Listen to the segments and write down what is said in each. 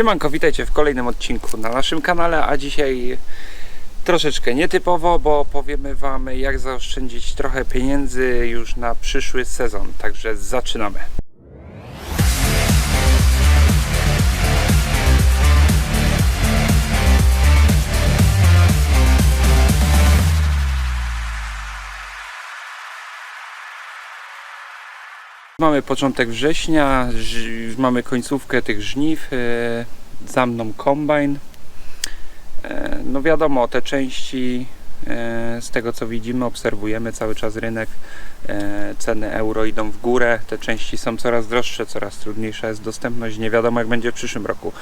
Siemanko, witajcie w kolejnym odcinku na naszym kanale, a dzisiaj troszeczkę nietypowo, bo powiemy Wam jak zaoszczędzić trochę pieniędzy już na przyszły sezon, także zaczynamy. Mamy początek września, mamy końcówkę tych żniw, e, za mną kombajn. E, No wiadomo, te części e, z tego co widzimy, obserwujemy cały czas rynek, ceny euro idą w górę, te części są coraz droższe, coraz trudniejsza jest dostępność, nie wiadomo jak będzie w przyszłym roku.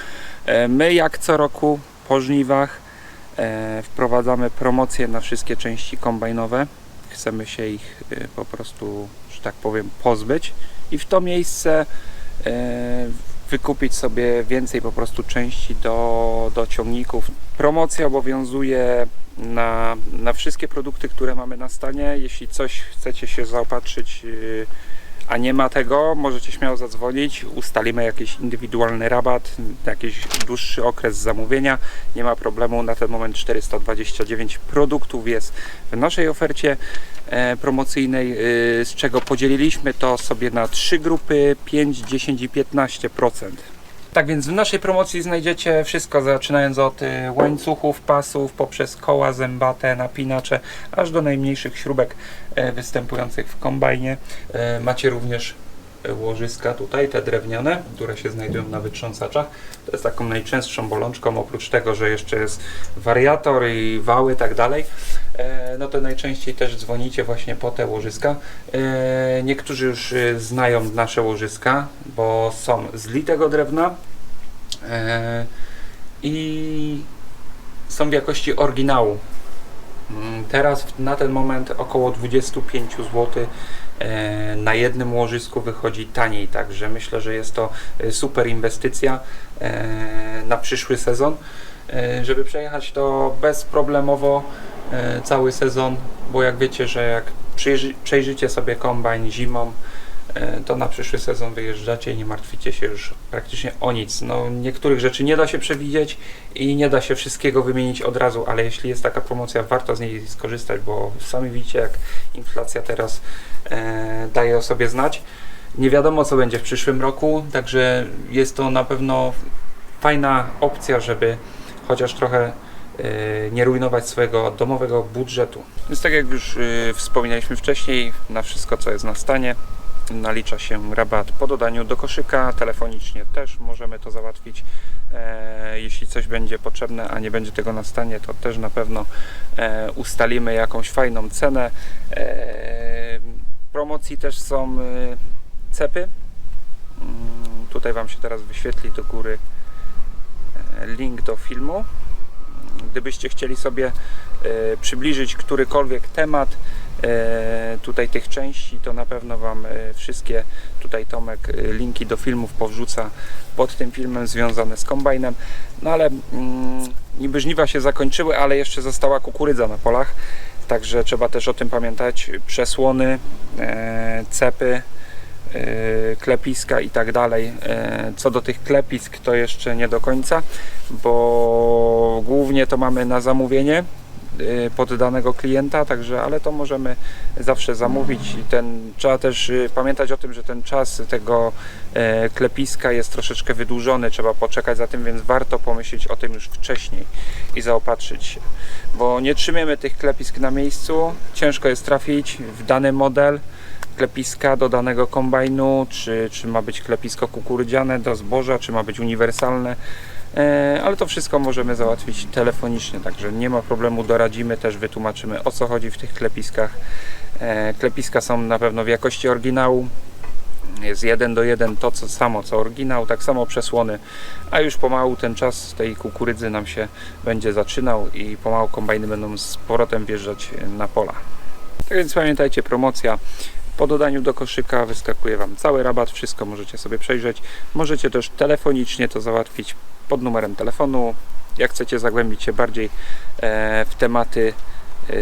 My jak co roku po żniwach wprowadzamy promocje na wszystkie części kombajnowe. Chcemy się ich e, po prostu, że tak powiem, pozbyć i w to miejsce e, wykupić sobie więcej po prostu części do, do ciągników. Promocja obowiązuje na, na wszystkie produkty, które mamy na stanie. Jeśli coś chcecie się zaopatrzyć, yy, a nie ma tego, możecie śmiało zadzwonić. Ustalimy jakiś indywidualny rabat, jakiś dłuższy okres zamówienia. Nie ma problemu. Na ten moment 429 produktów jest w naszej ofercie promocyjnej, y, z czego podzieliliśmy to sobie na trzy grupy 5, 10 i 15%. Tak więc w naszej promocji znajdziecie wszystko, zaczynając od y, łańcuchów, pasów, poprzez koła zębate, napinacze, aż do najmniejszych śrubek e, występujących w kombajnie. E, Macie również e, łożyska tutaj, te drewniane, które się znajdują na wytrząsaczach. To jest taką najczęstszą bolączką, oprócz tego, że jeszcze jest wariator i wały, tak dalej. E, No to najczęściej też dzwonicie właśnie po te łożyska. E, Niektórzy już e, znają nasze łożyska, bo są z litego drewna i są w jakości oryginału. Mm, Teraz na ten moment około 25 zł e, na jednym łożysku wychodzi taniej, także myślę, że jest to e, super inwestycja e, na przyszły sezon. Żeby przejechać to bezproblemowo cały sezon, bo jak wiecie, że jak przejrzycie sobie kombajn zimą, to na przyszły sezon wyjeżdżacie i nie martwicie się już praktycznie o nic. No, niektórych rzeczy nie da się przewidzieć i nie da się wszystkiego wymienić od razu, ale jeśli jest taka promocja, warto z niej skorzystać, bo sami widzicie, jak inflacja teraz e, daje o sobie znać. Nie wiadomo, co będzie w przyszłym roku, także jest to na pewno fajna opcja, żeby chociaż trochę e, nie rujnować swojego domowego budżetu. Więc tak jak już e, wspominaliśmy wcześniej, na wszystko co jest na stanie nalicza się rabat po dodaniu do koszyka. Telefonicznie też możemy to załatwić. E, jeśli coś będzie potrzebne, a nie będzie tego na stanie, to też na pewno e, ustalimy jakąś fajną cenę. E, promocji też są cepy. Mm, Tutaj Wam się teraz wyświetli do góry link do filmu. Gdybyście chcieli sobie przybliżyć którykolwiek temat tutaj tych części, to na pewno Wam e, wszystkie tutaj Tomek e, linki do filmów powrzuca pod tym filmem związane z kombajnem. No ale mm, niby żniwa się zakończyły, ale jeszcze została kukurydza na polach. Także trzeba też o tym pamiętać. Przesłony, e, cepy, e, klepiska i tak dalej. E, Co do tych klepisk to jeszcze nie do końca, bo głównie to mamy na zamówienie e, pod danego klienta, także ale to możemy zawsze zamówić i ten trzeba też e, pamiętać o tym, że ten czas tego e, klepiska jest troszeczkę wydłużony, trzeba poczekać za tym, więc warto pomyśleć o tym już wcześniej i zaopatrzyć się, bo nie trzymiemy tych klepisk na miejscu, ciężko jest trafić w dany model klepiska do danego kombajnu, czy, czy ma być klepisko kukurydziane do zboża, czy ma być uniwersalne. E, ale to wszystko możemy załatwić telefonicznie, także nie ma problemu, doradzimy też, wytłumaczymy o co chodzi w tych klepiskach. E, klepiska są na pewno w jakości oryginału, jest jeden do jeden to co samo co oryginał, tak samo przesłony, a już pomału ten czas tej kukurydzy nam się będzie zaczynał i pomału kombajny będą z powrotem wjeżdżać na pola. Tak więc pamiętajcie, promocja po dodaniu do koszyka wyskakuje Wam cały rabat, wszystko możecie sobie przejrzeć. Możecie też telefonicznie to załatwić pod numerem telefonu. Jak chcecie zagłębić się bardziej e, w tematy e,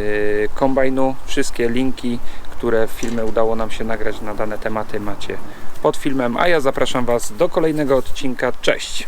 kombajnu, wszystkie linki, które w filmie udało nam się nagrać na dane tematy macie pod filmem, a ja zapraszam Was do kolejnego odcinka. Cześć!